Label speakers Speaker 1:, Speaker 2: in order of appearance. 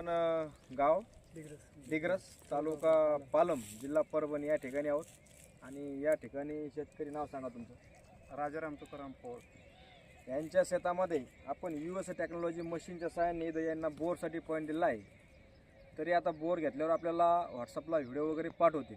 Speaker 1: आपण गाव गाव डिग्रस. तालुका पालम जिल्हा परभणी या ठिकाणी आहोत. आणि या ठिकाणी शेतकरी नाव सांगा तुमचं.
Speaker 2: राजाराम तुकाराम पवार
Speaker 1: यांच्या शेतामध्ये आपण यू एस टेक्नॉलॉजी मशीनच्या सहाय्याने इथं यांना बोरसाठी पॉईंट दिला आहे तरी आता बोर घेतल्यावर आपल्याला व्हॉट्सअपला व्हिडिओ वगैरे पाठवतील.